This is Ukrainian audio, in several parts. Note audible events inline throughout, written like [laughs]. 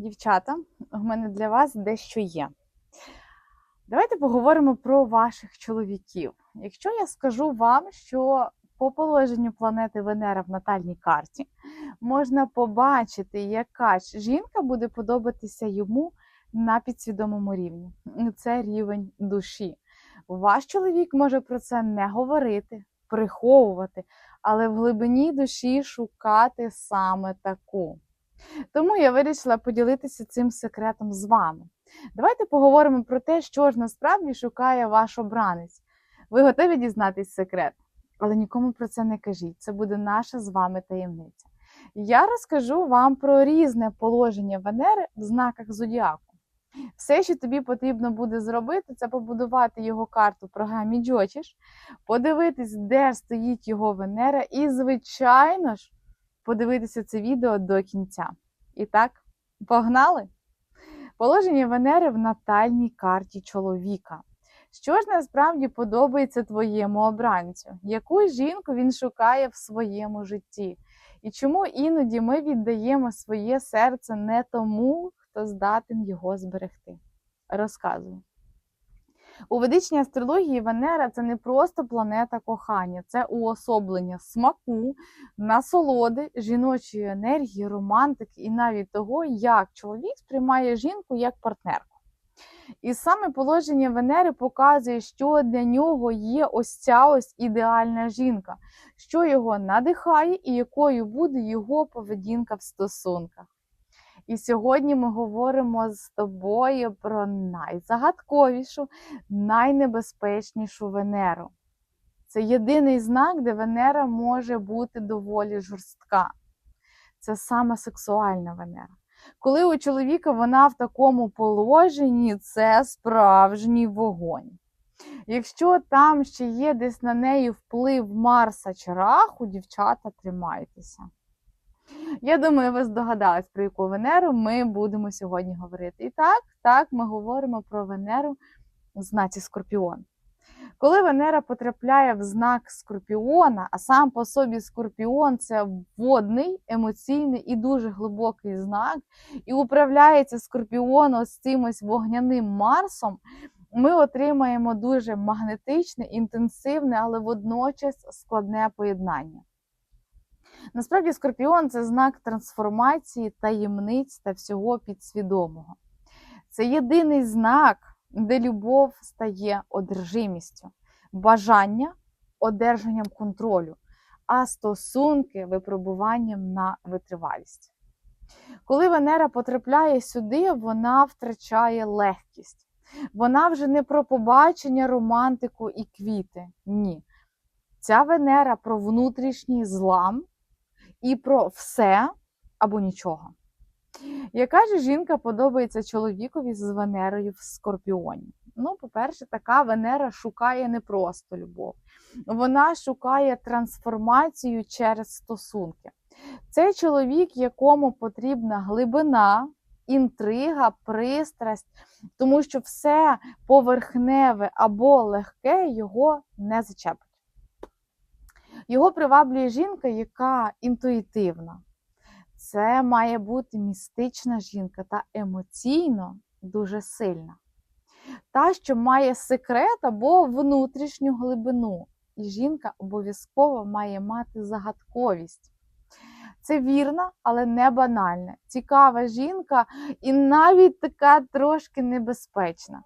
дівчата, у мене для вас дещо є. Давайте поговоримо про ваших чоловіків. Якщо я скажу вам, що по положенню планети Венера в натальній карті можна побачити, яка жінка буде подобатися йому на підсвідомому рівні. Це рівень душі. Ваш чоловік може про це не говорити, приховувати, але в глибині душі шукати саме таку. Тому я вирішила поділитися цим секретом з вами. Давайте поговоримо про те, що ж насправді шукає ваш обранець. Ви готові дізнатись секрет, але нікому про це не кажіть. Це буде наша з вами таємниця. Я розкажу вам про різне положення Венери в знаках зодіаку. Все, що тобі потрібно буде зробити, це побудувати його карту в програмі Джочіш, подивитись, де стоїть його Венера, і, звичайно ж, подивитися це відео до кінця. І так, погнали! Положення Венери в натальній карті чоловіка. Що ж насправді подобається твоєму обранцю? Яку жінку він шукає в своєму житті? І чому іноді ми віддаємо своє серце не тому, хто здатен його зберегти? Розказую. У ведичній астрології Венера це не просто планета кохання, це уособлення смаку, насолоди, жіночої енергії, романтики і навіть того, як чоловік сприймає жінку як партнерку. І саме положення Венери показує, що для нього є ось ця ось ідеальна жінка, що його надихає і якою буде його поведінка в стосунках. І сьогодні ми говоримо з тобою про найзагадковішу, найнебезпечнішу Венеру. Це єдиний знак, де Венера може бути доволі жорстка. Це саме сексуальна Венера. Коли у чоловіка вона в такому положенні, це справжній вогонь. Якщо там ще є десь на неї вплив Марса чи Раху, дівчата, тримайтеся. Я думаю, ви здогадались, про яку Венеру ми будемо сьогодні говорити. І так, так, ми говоримо про Венеру в знаці Скорпіон. Коли Венера потрапляє в знак Скорпіона, а сам по собі Скорпіон це водний, емоційний і дуже глибокий знак, і управляється Скорпіон ось цим ось вогняним Марсом, ми отримаємо дуже магнетичне, інтенсивне, але водночас складне поєднання. Насправді, Скорпіон це знак трансформації, таємниць та всього підсвідомого. Це єдиний знак, де любов стає одержимістю, бажання одержанням контролю, а стосунки випробуванням на витривалість. Коли Венера потрапляє сюди, вона втрачає легкість. Вона вже не про побачення, романтику і квіти. Ні. Ця Венера про внутрішній злам і про все або нічого. Яка ж жінка подобається чоловікові з Венерою в Скорпіоні? Ну, по-перше, така Венера шукає не просто любов, вона шукає трансформацію через стосунки. Це чоловік, якому потрібна глибина, інтрига, пристрасть, тому що все поверхневе або легке його не зачепить. Його приваблює жінка, яка інтуїтивна. Це має бути містична жінка та емоційно дуже сильна. Та, що має секрет або внутрішню глибину. І жінка обов'язково має мати загадковість. Це вірна, але не банальна. Цікава жінка і навіть така трошки небезпечна,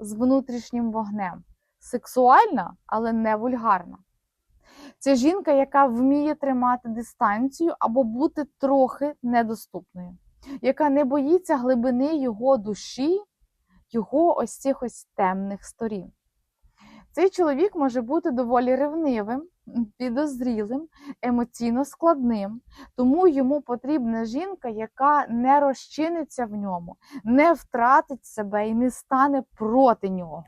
з внутрішнім вогнем. Сексуальна, але не вульгарна. Це жінка, яка вміє тримати дистанцію або бути трохи недоступною, яка не боїться глибини його душі, його ось цих ось темних сторін. Цей чоловік може бути доволі ревнивим, підозрілим, емоційно складним, тому йому потрібна жінка, яка не розчиниться в ньому, не втратить себе і не стане проти нього.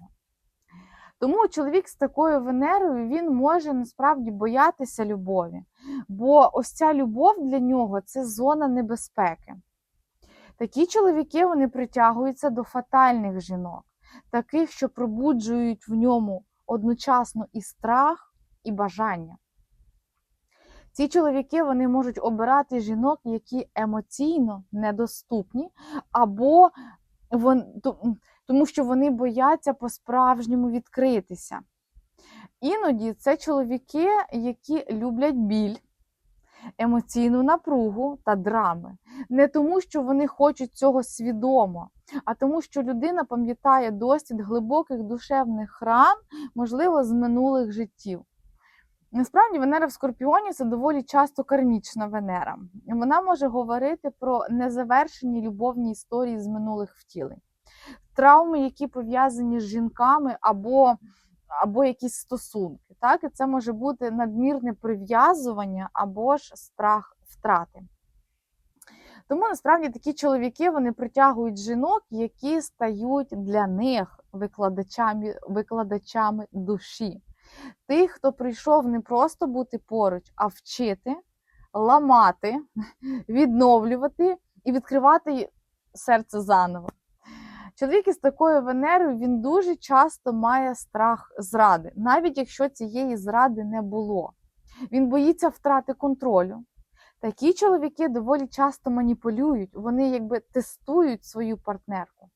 Тому чоловік з такою Венерою він може насправді боятися любові, бо ось ця любов для нього це зона небезпеки. Такі чоловіки вони притягуються до фатальних жінок, таких, що пробуджують в ньому одночасно і страх, і бажання. Ці чоловіки вони можуть обирати жінок, які емоційно недоступні, або тому що вони бояться по-справжньому відкритися. Іноді це чоловіки, які люблять біль, емоційну напругу та драми. Не тому, що вони хочуть цього свідомо, а тому, що людина пам'ятає досвід глибоких душевних ран, можливо, з минулих життів. Насправді Венера в Скорпіоні це доволі часто кармічна Венера. Вона може говорити про незавершені любовні історії з минулих втілень, травми, які пов'язані з жінками або, або якісь стосунки. Так? І це може бути надмірне прив'язування або ж страх втрати. Тому насправді такі чоловіки вони притягують жінок, які стають для них викладачами, викладачами душі. Тих, хто прийшов не просто бути поруч, а вчити, ламати, [laughs] відновлювати і відкривати серце заново. Чоловік із такою Венерою він дуже часто має страх зради, навіть якщо цієї зради не було. Він боїться втрати контролю. Такі чоловіки доволі часто маніпулюють, вони якби тестують свою партнерку.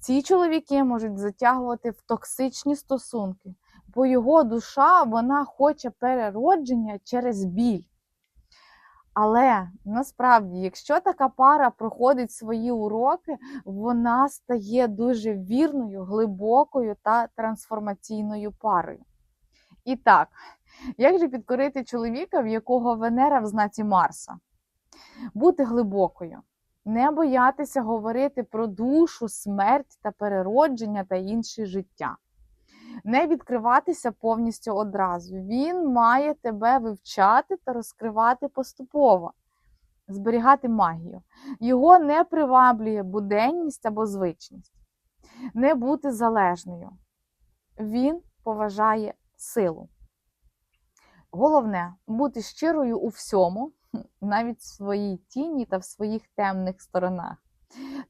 Ці чоловіки можуть затягувати в токсичні стосунки, бо його душа вона хоче переродження через біль. Але насправді, якщо така пара проходить свої уроки, вона стає дуже вірною, глибокою та трансформаційною парою. І так, як же підкорити чоловіка, в якого Венера в знаці Марса? Бути глибокою, не боятися говорити про душу, смерть та переродження та інше життя. Не відкриватися повністю одразу. Він має тебе вивчати та розкривати поступово, зберігати магію. Його не приваблює буденність або звичність, не бути залежною. Він поважає силу. Головне бути щирою у всьому, [laughs] навіть в своїй тіні та в своїх темних сторонах.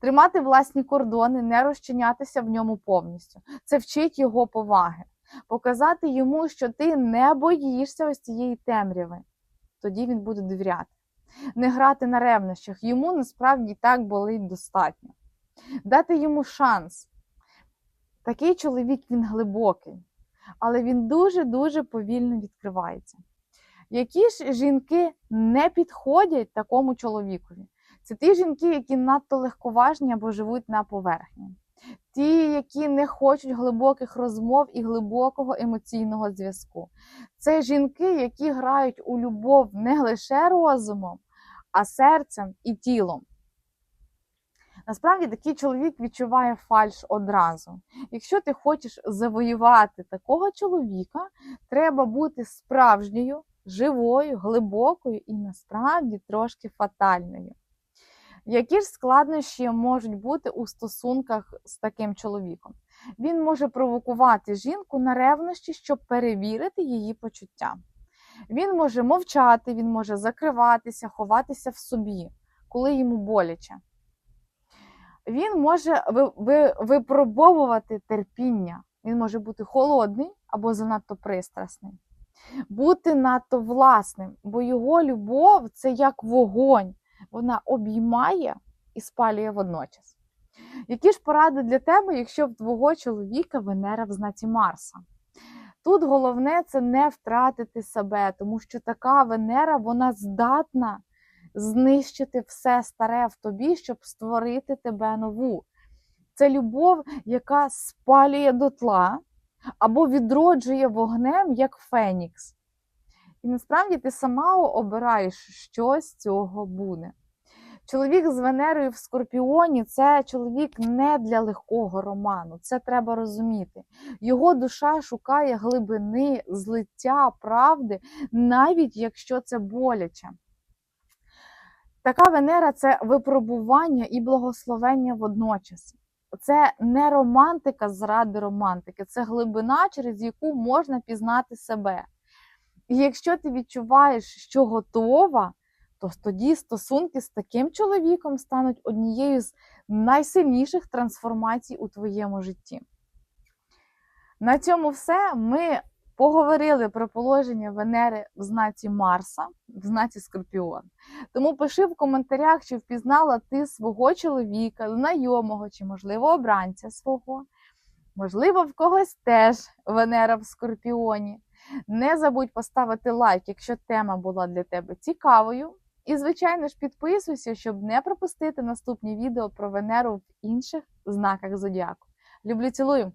Тримати власні кордони, не розчинятися в ньому повністю. Це вчить його поваги, показати йому, що ти не боїшся ось цієї темряви. Тоді він буде довіряти. Не грати на ревнощах, йому насправді так болить достатньо. Дати йому шанс. Такий чоловік він глибокий, але він дуже-дуже повільно відкривається. Які ж жінки не підходять такому чоловікові? Це ті жінки, які надто легковажні або живуть на поверхні. Ті, які не хочуть глибоких розмов і глибокого емоційного зв'язку. Це жінки, які грають у любов не лише розумом, а серцем і тілом. Насправді такий чоловік відчуває фальш одразу. Якщо ти хочеш завоювати такого чоловіка, треба бути справжньою, живою, глибокою і насправді трошки фатальною. Які ж складнощі можуть бути у стосунках з таким чоловіком? Він може провокувати жінку на ревнощі, щоб перевірити її почуття. Він може мовчати, він може закриватися, ховатися в собі, коли йому боляче. Він може ви- ви- випробовувати терпіння. Він може бути холодний або занадто пристрасний, бути надто власним, бо його любов це як вогонь вона обіймає і спалює водночас. Які ж поради для тебе, якщо в твого чоловіка Венера в знаці Марса? Тут головне це не втратити себе, тому що така Венера вона здатна знищити все старе в тобі, щоб створити тебе нову. Це любов, яка спалює дотла або відроджує вогнем, як Фенікс. І насправді ти сама обираєш, що з цього буде. Чоловік з Венерою в Скорпіоні це чоловік не для легкого роману. Це треба розуміти. Його душа шукає глибини, злиття, правди, навіть якщо це боляче. Така Венера це випробування і благословення водночас. Це не романтика заради романтики, це глибина, через яку можна пізнати себе. І якщо ти відчуваєш, що готова, то тоді стосунки з таким чоловіком стануть однією з найсильніших трансформацій у твоєму житті. На цьому все. Ми Поговорили про положення Венери в знаці Марса, в знаці Скорпіон. Тому пиши в коментарях, чи впізнала ти свого чоловіка, знайомого, чи, можливо, обранця свого. Можливо, в когось теж Венера в Скорпіоні. Не забудь поставити лайк, якщо тема була для тебе цікавою. І, звичайно ж, підписуйся, щоб не пропустити наступні відео про Венеру в інших знаках зодіаку. Люблю, цілую!